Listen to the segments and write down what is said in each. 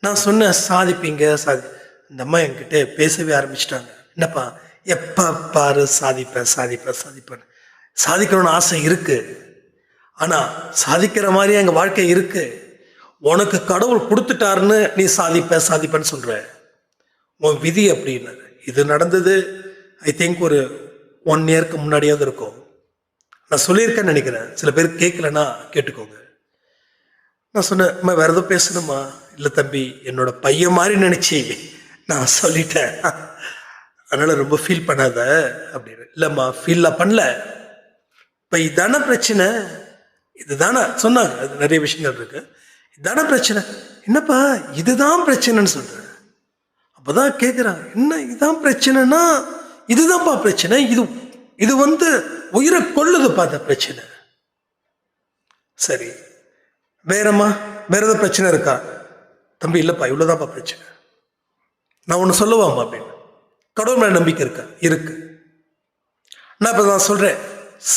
நான் சொன்னேன் சாதிப்பீங்க சாதி இந்த அம்மா என்கிட்ட பேசவே ஆரம்பிச்சிட்டாங்க. என்னப்பா எப்போ பாரு சாதிப்பேன் சாதிப்பேன் சாதிப்பேன். சாதிக்கணும்னு ஆசை இருக்கு. ஆனால் சாதிக்கிற மாதிரி எங்கள் வாழ்க்கை இருக்கு. உனக்கு கடவுள் கொடுத்துட்டாருன்னு நீ சாதிப்ப சாதிப்பேன்னு சொல்ற. உன் விதி அப்படின்னு இது நடந்தது ஐ திங்க் ஒரு ஒன் இயர்க்கு முன்னாடியாவது இருக்கும். நான் சொல்லியிருக்கேன்னு நினைக்கிறேன். சில பேர் கேட்கலன்னா கேட்டுக்கோங்க. நான் சொன்னேன் அம்மா வேறு எதுவும் பேசணுமா? இல்லை தம்பி என்னோட பையன் மாதிரி நினச்சி நான் சொல்லிட்டேன். அதனால் ரொம்ப ஃபீல் பண்ணாத அப்படின்னு. இல்லைம்மா ஃபீல்லாம் பண்ணல. இப்போ இதான பிரச்சனை? இதுதானே சொன்னாங்க. அது நிறைய விஷயங்கள் இருக்கு. இதான பிரச்சனை? என்னப்பா இதுதான் பிரச்சனைன்னு சொல்கிறேன் அப்போ தான் கேட்குறாங்க என்ன இதுதான் பிரச்சனைனா இதுதான்ப்பா பிரச்சனை. இது இது வந்து உயிரை கொள்ளுதுப்பா அந்த பிரச்சனை. சரி. வேறம்மா வேற ஏதாவது பிரச்சனை இருக்கா? தம்பி இல்லைப்பா இவ்வளோதான்ப்பா பிரச்சனை. நான் ஒன்று சொல்லுவாம்மா அப்படின்னு. கடவுள் மேல நம்பிக்கை இருக்கா? இருக்கு. நான் இப்போ நான் சொல்கிறேன்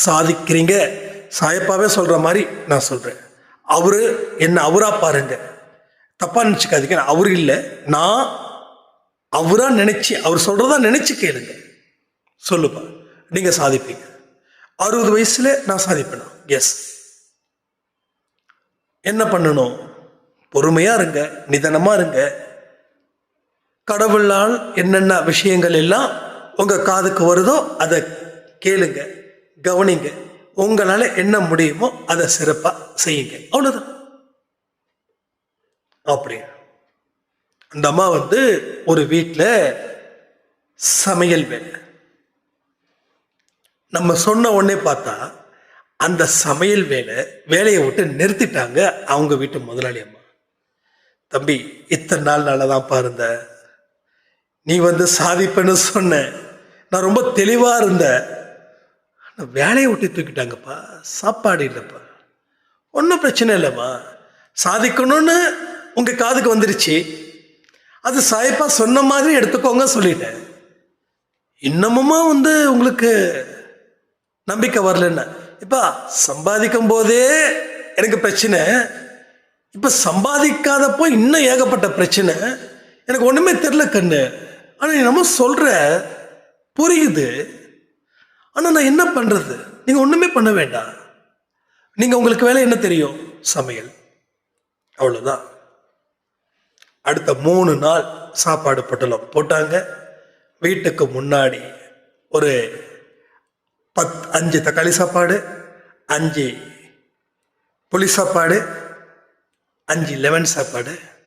சாதிக்கிறீங்க. சாயப்பாவே சொல்கிற மாதிரி நான் சொல்கிறேன் அவர் என்ன அவராக பாருங்க. தப்பாக நினச்சிக்காதீங்க. அவர் இல்லை. நான் அவராக நினச்சி அவர் சொல்கிறதா நினச்சி கேளுங்க. சொல்லுப்பா. நீங்கள் சாதிப்பீங்க. அறுபது வயசில் நான் சாதிப்பேனா? எஸ் என்ன பண்ணணும்? பொறுமையாக இருங்க நிதானமாக இருங்க. கடவுளால் என்னென்ன விஷயங்கள் எல்லாம் உங்கள் காதுக்கு வருதோ அதை கேளுங்க கவனிங்க. உங்களால் என்ன முடியுமோ அதை சிறப்பாக செய்யுங்க. அவ்வளோதான் அப்படி அந்த அம்மா வந்து ஒரு வீட்டில் சமையல் வேலை. நம்ம சொன்ன உடனே பார்த்தா அந்த சமையல் வேலை வேலையை விட்டு நிறுத்திட்டாங்க அவங்க வீட்டு முதலாளி அம்மா. தம்பி இத்தனை நாள் நல்லா தான் பாருந்த நீ வந்து சாதிப்பேன்னு சொன்ன. நான் ரொம்ப தெளிவாக இருந்தேன் வேலையை விட்டு தூக்கிட்டாங்கப்பா. சாப்பாடு இல்லைப்பா. ஒன்றும் பிரச்சனை இல்லைம்மா. சாதிக்கணும்னு உங்க காதுக்கு வந்துருச்சு. அது சாய்ப்பா சொன்ன மாதிரி எடுத்துக்கோங்க சொல்லிட்டேன். இன்னமுமா வந்து உங்களுக்கு நம்பிக்கை வரலன்னு. இப்போ சம்பாதிக்கும் போதே எனக்கு பிரச்சனை. இப்போ சம்பாதிக்காதப்போ இன்னும் ஏகப்பட்ட பிரச்சனை. எனக்கு ஒன்றுமே தெரில கண்ணு. ஆனால் நீ நம்ம சொல்கிற புரியுது. ஆனால் நான் என்ன பண்ணுறது நீங்கள் ஒன்றுமே பண்ண வேண்டாம். நீங்கள் உங்களுக்கு வேலை என்ன தெரியும்? சமையல். அவ்வளோதான் அடுத்த மூணு நாள் சாப்பாடு பொட்டலம் போட்டாங்க. வீட்டுக்கு முன்னாடி ஒரு பத் அஞ்சு தக்காளி சாப்பாடு அஞ்சு புளி சாப்பாடு அஞ்சு லெமன் சாப்பாடு.